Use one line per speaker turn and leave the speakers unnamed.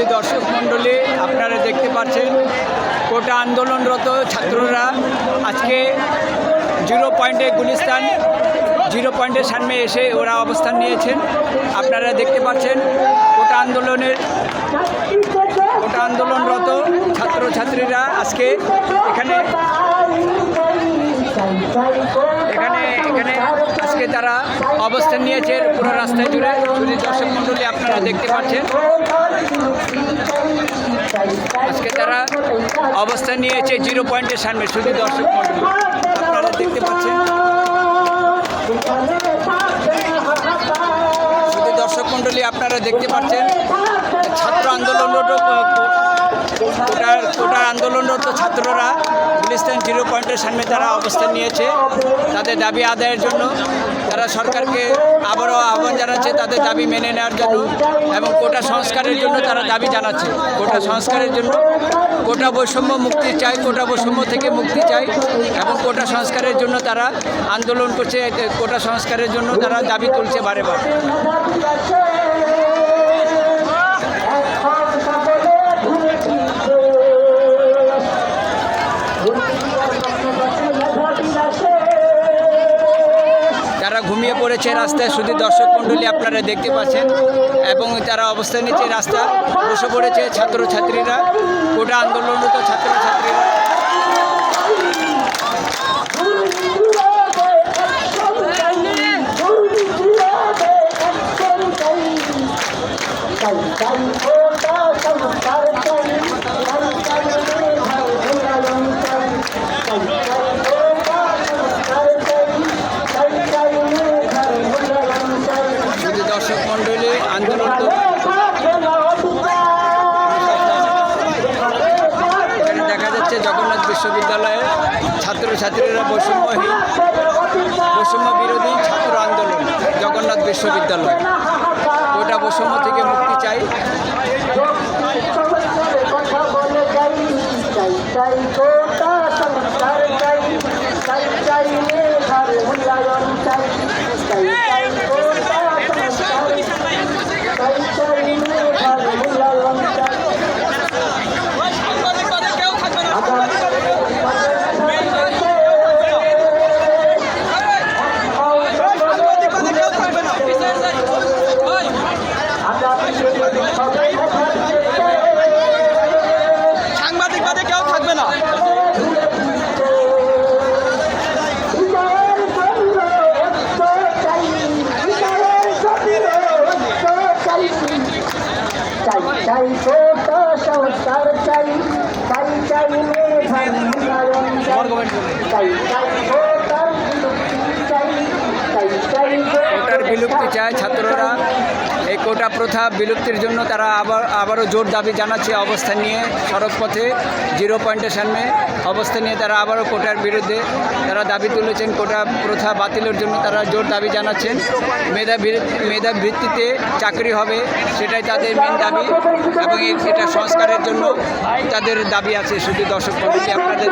শুধু দর্শক মণ্ডলী, আপনারা দেখতে পাচ্ছেন কোটা আন্দোলনরত ছাত্ররা আজকে জিরো পয়েন্টে গুলিস্তান, জিরো পয়েন্টের সামনে এসে ওরা অবস্থান নিয়েছেন। আপনারা দেখতে পাচ্ছেন কোটা আন্দোলনের, কোটা আন্দোলনরত ছাত্রছাত্রীরা আজকে এখানে এখানে এখানে আজকে তারা অবস্থান নিয়েছে পুরো রাস্তায় জুড়ে। যদি দর্শক মণ্ডলী আপনারা দেখতে পাচ্ছেন, আজকে তারা অবস্থান নিয়েছে জিরো পয়েন্টের সামনে, শুধু দর্শক মণ্ডলী। আপনারা দেখতে পাচ্ছেন। শুধু দর্শক মণ্ডলী আপনারা দেখতে পাচ্ছেন। ছাত্র আন্দোলনরত কোটার আন্দোলনরত ছাত্ররা গুলিস্তান জিরো পয়েন্টের সামনে তারা অবস্থান নিয়েছে। তাদের দাবি আদায়ের জন্য তারা সরকারকে আবারও আহ্বান জানাচ্ছে, তাদের দাবি মেনে নেওয়ার জন্য এবং কোটা সংস্কারের জন্য তারা দাবি জানাচ্ছে। কোটা সংস্কারের জন্য কোটা বৈষম্য মুক্তি চাই, কোটা বৈষম্য থেকে মুক্তি চাই এবং কোটা সংস্কারের জন্য তারা আন্দোলন করছে, কোটা সংস্কারের জন্য তারা দাবি তুলছে বারে বারে। ঘুমিয়ে পড়েছে রাস্তায়, শুধু দর্শক মণ্ডলী আপনারা দেখতে পাচ্ছেন। এবং তারা অবস্থান নিচ্ছে রাস্তা বসে পড়েছে ছাত্রছাত্রীরা কোটা আন্দোলনরত ছাত্রছাত্রীরা। বিশ্ববিদ্যালয়ের ছাত্রছাত্রীরা বৈষম্যহীন বৈষম্য বিরোধী ছাত্র আন্দোলন, জগন্নাথ বিশ্ববিদ্যালয়। কোটা বৈষম্য থেকে মুক্তি চাই।
চাই চাই কোটা সংস্কার চাই চাই চাই মেধার মূল্যায়ন চাই চাই চাই
ছাত্ররা। কোটা প্রথা বিলুপ্তির জন্য তারা আবার আবারও জোর দাবি জানাচ্ছে অবস্থান নিয়ে সড়ক পথে জিরো পয়েন্টের সামনে অবস্থান নিয়ে তারা আবারও কোটার বিরুদ্ধে তারা দাবি তুলেছেন। কোটা প্রথা বাতিলের জন্য তারা জোর দাবি জানাচ্ছেন। মেধা মেধা ভিত্তিতে চাকরি হবে, সেটাই তাদের মেন দাবি এবং এটা সংস্কারের জন্য তাদের দাবি আছে। শুধু দর্শক আপনাদের